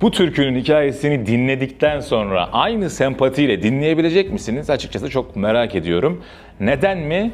Bu türkünün hikayesini dinledikten sonra aynı sempatiyle dinleyebilecek misiniz? Açıkçası çok merak ediyorum. Neden mi?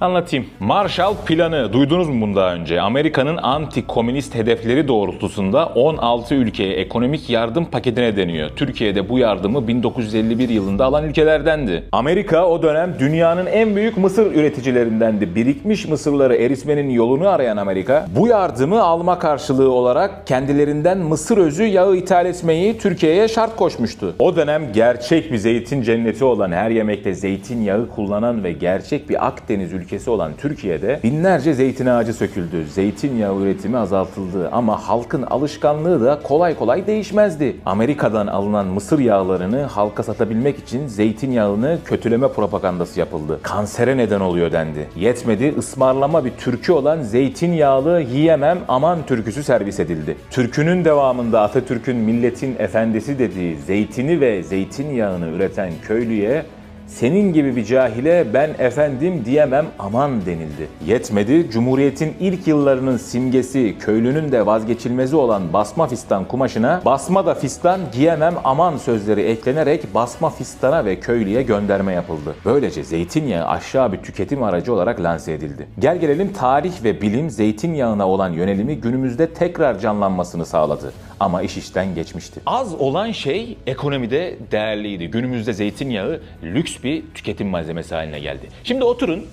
Anlatayım. Marshall Planı duydunuz mu bunu daha önce? Amerika'nın anti-komünist hedefleri doğrultusunda 16 ülkeye ekonomik yardım paketine deniyor. Türkiye'de bu yardımı 1951 yılında alan ülkelerdendi. Amerika o dönem dünyanın en büyük mısır üreticilerindendi. Birikmiş mısırları eritmenin yolunu arayan Amerika bu yardımı alma karşılığı olarak kendilerinden mısır özü yağı ithal etmeyi Türkiye'ye şart koşmuştu. O dönem gerçek bir zeytin cenneti olan her yemekte zeytinyağı kullanan ve gerçek bir Akdeniz ülkesi olan Türkiye'de binlerce zeytin ağacı söküldü. Zeytinyağı üretimi azaltıldı ama halkın alışkanlığı da kolay kolay değişmezdi. Amerika'dan alınan mısır yağlarını halka satabilmek için zeytinyağını kötüleme propagandası yapıldı. Kansere neden oluyor dendi. Yetmedi ısmarlama bir türkü olan zeytinyağlı yiyemem aman türküsü servis edildi. Türkünün devamında Atatürk'ün milletin efendisi dediği zeytini ve zeytinyağını üreten köylüye senin gibi bir cahile ben efendim diyemem aman denildi. Yetmedi, Cumhuriyet'in ilk yıllarının simgesi, köylünün de vazgeçilmezi olan basma fistan kumaşına basma da fistan giyemem aman sözleri eklenerek basma fistana ve köylüye gönderme yapıldı. Böylece zeytinyağı aşağı bir tüketim aracı olarak lanse edildi. Gel gelelim tarih ve bilim zeytinyağına olan yönelimi günümüzde tekrar canlanmasını sağladı. Ama iş işten geçmişti. Az olan şey ekonomide değerliydi. Günümüzde zeytinyağı lüks bir tüketim malzemesi haline geldi. Şimdi oturun,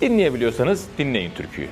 dinleyebiliyorsanız dinleyin türküyü.